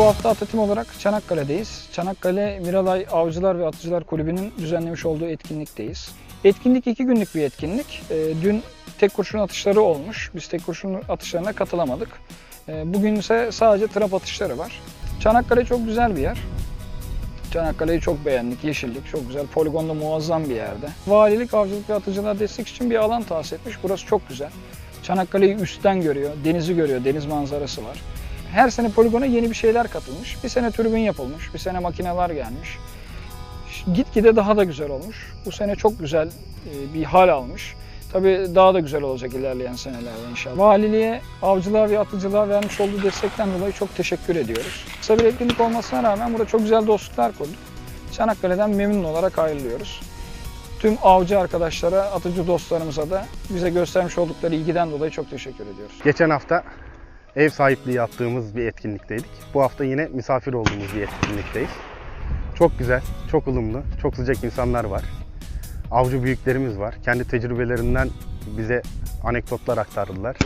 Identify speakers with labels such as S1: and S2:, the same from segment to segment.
S1: Bu hafta Atatim olarak Çanakkale'deyiz. Çanakkale Miralay Avcılar ve Atıcılar Kulübü'nün düzenlemiş olduğu etkinlikteyiz. Etkinlik iki günlük bir etkinlik. Ee, Dün tek kurşun atışları olmuş. Biz tek kurşun atışlarına katılamadık. Ee, Bugün ise sadece trap atışları var. Çanakkale çok güzel bir yer. Çanakkale'yi çok beğendik. Yeşillik çok güzel. Poligonda muazzam bir yerde. Valilik Avcılık ve Atıcılar Destek için bir alan tahsis etmiş. Burası çok güzel. Çanakkale'yi üstten görüyor, denizi görüyor, deniz manzarası var. Her sene poligona yeni bir şeyler katılmış. Bir sene tribün yapılmış, bir sene makineler gelmiş. Gitgide daha da güzel olmuş. Bu sene çok güzel e, bir hal almış. Tabii daha da güzel olacak ilerleyen senelerde inşallah. Valiliğe, avcılığa ve atıcılığa vermiş olduğu destekten dolayı çok teşekkür ediyoruz. Kısa bir etkinlik olmasına rağmen burada çok güzel dostluklar kurduk. Çanakkale'den memnun olarak ayrılıyoruz. Tüm avcı arkadaşlara, atıcı dostlarımıza da bize göstermiş oldukları ilgiden dolayı çok teşekkür ediyoruz.
S2: Geçen hafta ev sahipliği yaptığımız bir etkinlikteydik. Bu hafta yine misafir olduğumuz bir etkinlikteyiz. Çok güzel, çok ılımlı, çok sıcak insanlar var. Avcı büyüklerimiz var. Kendi tecrübelerinden bize anekdotlar aktardılar.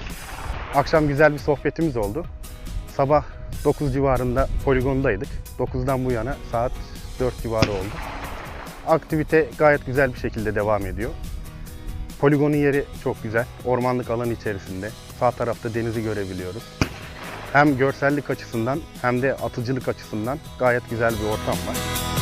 S2: Akşam güzel bir sohbetimiz oldu. Sabah 9 civarında poligondaydık. 9'dan bu yana saat 4 civarı oldu. Aktivite gayet güzel bir şekilde devam ediyor. Poligonun yeri çok güzel. Ormanlık alan içerisinde. Sağ tarafta denizi görebiliyoruz. Hem görsellik açısından hem de atıcılık açısından gayet güzel bir ortam var.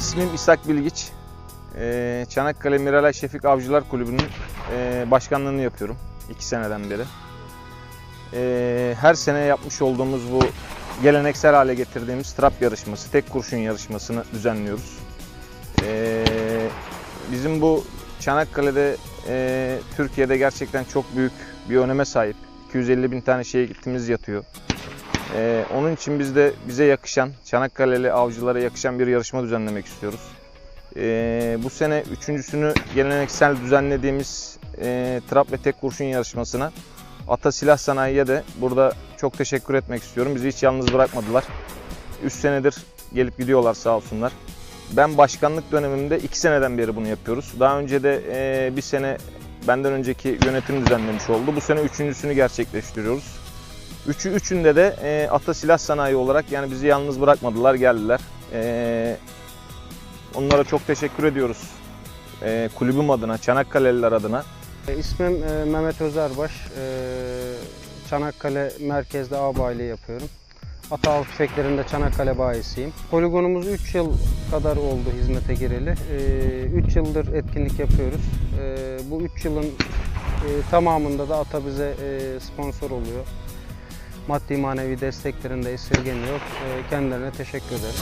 S3: İsmim İshak Bilgiç. E, Çanakkale Miralay Şefik Avcılar Kulübü'nün e, başkanlığını yapıyorum. iki seneden beri. E, Her sene yapmış olduğumuz bu geleneksel hale getirdiğimiz trap yarışması, tek kurşun yarışmasını düzenliyoruz. E, Bizim bu Çanakkale'de, e, Türkiye'de gerçekten çok büyük bir öneme sahip. 250 bin tane şehitimiz yatıyor. Ee, onun için biz de bize yakışan, Çanakkale'li avcılara yakışan bir yarışma düzenlemek istiyoruz. Ee, bu sene üçüncüsünü geleneksel düzenlediğimiz e, trap ve tek kurşun yarışmasına Ata Silah Sanayi'ye de burada çok teşekkür etmek istiyorum. Bizi hiç yalnız bırakmadılar. 3 senedir gelip gidiyorlar sağ olsunlar. Ben başkanlık dönemimde 2 seneden beri bunu yapıyoruz. Daha önce de e, bir sene benden önceki yönetim düzenlemiş oldu. Bu sene üçüncüsünü gerçekleştiriyoruz. Üçü üçünde de e, Ata Silah Sanayi olarak yani bizi yalnız bırakmadılar, geldiler. E, onlara çok teşekkür ediyoruz. E, kulübüm adına, Çanakkale'liler adına.
S4: E, İsmim e, Mehmet Özerbaş. E, Çanakkale merkezde ağ bayiliği yapıyorum. Ata av tüfeklerinde Çanakkale bayisiyim. Poligonumuz 3 yıl kadar oldu hizmete gireli. 3 yıldır etkinlik yapıyoruz. E, Bu 3 yılın e, tamamında da Ata bize e, sponsor oluyor. Maddi manevi desteklerinde esirgemiyor. E, Kendilerine teşekkür ederim.